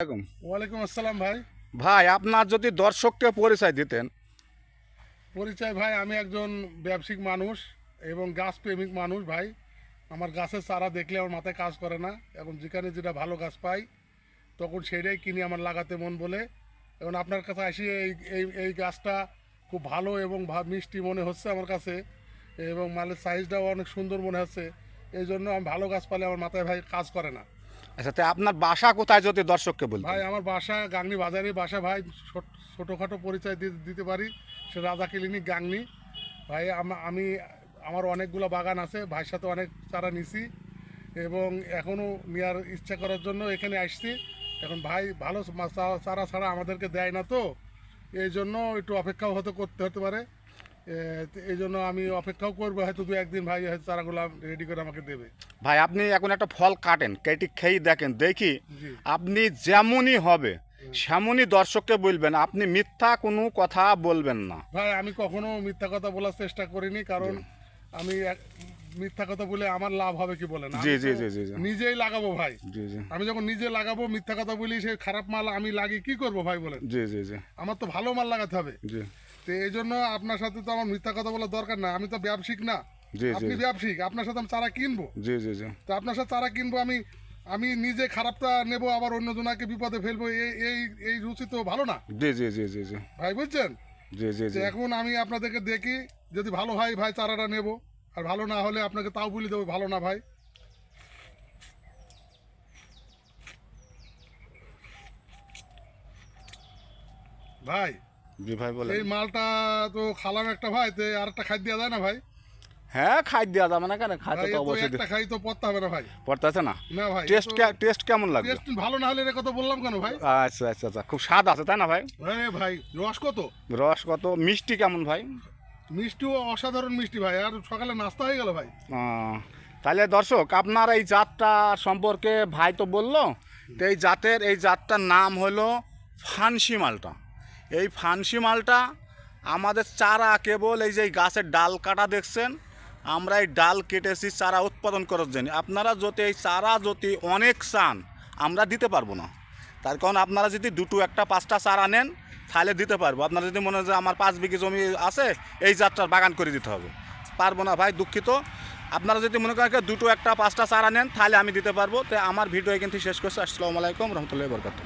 ওয়ালাইকুম আসসালাম ভাই। ভাই আপনার যদি দর্শককে পরিচয় দিতেন। পরিচয় ভাই আমি একজন ব্যবসায়িক মানুষ এবং গাছ প্রেমিক মানুষ ভাই। আমার গাছের চারা দেখলে আমার মাথায় কাজ করে না। এখন যেখানে যেটা ভালো গাছ পাই তখন সেটাই কিনে আমার লাগাতে মন বলে। এখন আপনার কাছে আসি এই এই এই গাছটা খুব ভালো এবং মিষ্টি মনে হচ্ছে আমার কাছে এবং মালের সাইজটাও অনেক সুন্দর মনে হচ্ছে। এই জন্য আমি ভালো গাছ পালে আমার মাথায় ভাই কাজ করে না। আচ্ছা তো আপনার বাসা কোথায় যদি দর্শককে বলতেন? ভাই, আমার বাসা গাংনি বাজারে বাসা, ভাই, ছোট- ছোটোখাটো পরিচয় দিতে পারি। সে রাজা ক্লিনিক গাংনি। ভাই, আম- আমি, আমার অনেকগুলো বাগান আছে, ভাইয়ের সাথে অনেক চারা নিছি এবং এখনও নেওয়ার ইচ্ছা করার জন্য এখানে আসছি। এখন ভাই, ভালো চারা ছাড়া আমাদেরকে দেয় না তো, এই জন্য একটু অপেক্ষাও হতে করতে হতে পারে। এই জন্য আমি অপেক্ষাও করব হয়তো দু একদিন ভাই হয়তো চারাগুলো রেডি করে আমাকে দেবে। ভাই আপনি এখন একটা ফল কাটেন কেটে খেয়ে দেখেন দেখি আপনি যেমনই হবে সেমনই দর্শককে বলবেন আপনি মিথ্যা কোনো কথা বলবেন না। ভাই আমি কখনো মিথ্যা কথা বলার চেষ্টা করিনি কারণ আমি মিথ্যা কথা বলে আমার লাভ হবে কি বলেন জি, জি, জি, জি, জি। নিজেই লাগাবো ভাই। জি জি। আমি যখন নিজে লাগাবো মিথ্যা কথা বলি সে খারাপ মাল আমি লাগি কি করব ভাই বলেন? জি জি জি। আমার তো ভালো মাল লাগাতে হবে। জি। তো এই জন্য আপনার সাথে তো আমার মিথ্যা কথা বলার দরকার না। আমি তো ব্যবসায়িক না। আপনি ব্যবসায়িক। আপনার সাথে আমি চারা কিনবো। জি জি জি। তো আপনার সাথে চারা কিনবো আমি আমি নিজে খারাপটা নেব আবার অন্য জনাকে বিপদে ফেলব এই এই এই রুচি তো ভালো না। জি জি জি জি জি। ভাই বুঝছেন? জি জি জি। এখন আমি আপনাদেরকে দেখি যদি ভালো হয় ভাই চারাটা নেব আর ভালো না হলে আপনাকে তাও বলে দেবো ভালো না ভাই। ভাই জি ভাই বলেন। এই মালটা তো খালাম একটা ভাই তো আর একটা খাই দেওয়া যায় না ভাই? হ্যাঁ খাই দেওয়া যাবে না কেন? খাইতে তো অবশ্যই একটা খাই তো পড়তে হবে না ভাই। পড়তেছে না? না ভাই টেস্ট টেস্ট কেমন লাগবে টেস্ট ভালো না হলে কথা বললাম কেন ভাই? আচ্ছা আচ্ছা আচ্ছা খুব স্বাদ আছে তাই না ভাই? আরে ভাই রস কত? রস কত? মিষ্টি কেমন ভাই? মিষ্টিও অসাধারণ মিষ্টি ভাই আর সকালে নাস্তা হয়ে গেল ভাই। তাহলে দর্শক আপনার এই জাতটা সম্পর্কে ভাই তো বলল তো এই জাতের এই জাতটার নাম হলো ফানসি মালটা। এই ফানসি মালটা আমাদের চারা কেবল এই যে গাছের ডাল কাটা দেখছেন, আমরা এই ডাল কেটেছি চারা উৎপাদন করার জন্য। আপনারা যদি এই চারা যদি অনেক চান, আমরা দিতে পারব না। তার কারণ আপনারা যদি দুটো একটা পাঁচটা চারা নেন, তাহলে দিতে পারব। আপনারা যদি মনে হয় আমার পাঁচ বিঘি জমি আছে, এই যাত্রার বাগান করে দিতে হবে। পারব না ভাই, দুঃখিত। আপনারা যদি মনে করেন দুটো একটা পাঁচটা চারা নেন, তাহলে আমি দিতে পারব। তো আমার ভিডিও কিন্তু শেষ করছি। আসসালামু আলাইকুম রহমতুল্লাহ বরকাত